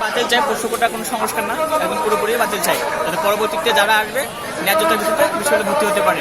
বাতিল চাই প্রশ্নটা কোনো সংস্কার না, এখন পুরোপুরি বাতিল চাই, যাতে পরবর্তীতে যারা আসবে, ন্যায্যতার ভিত্তিতে বিষয়টা ভর্তি হতে পারে।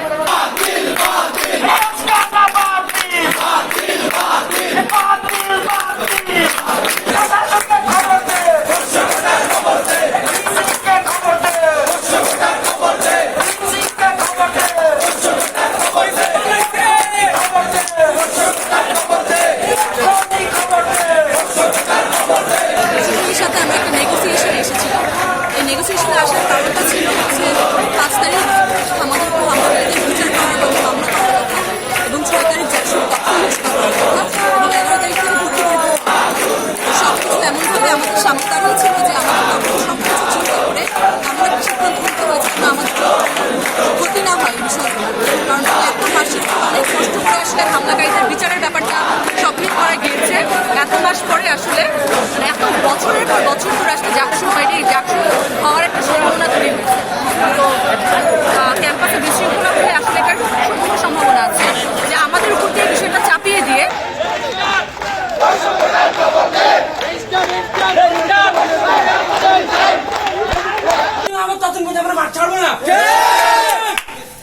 সম্ভাবনা আছে। যে আমাদের উপর দিয়ে বিষয়টা চাপিয়ে দিয়ে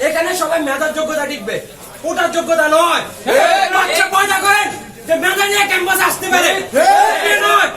এখানে সবাই মেধার যোগ্যতা টিকবে। ওটার যোগ্যতা নয়। পয়দা করেন। যে মেধা নিয়ে ক্যাম্পাসে আসতে পারে। নয়?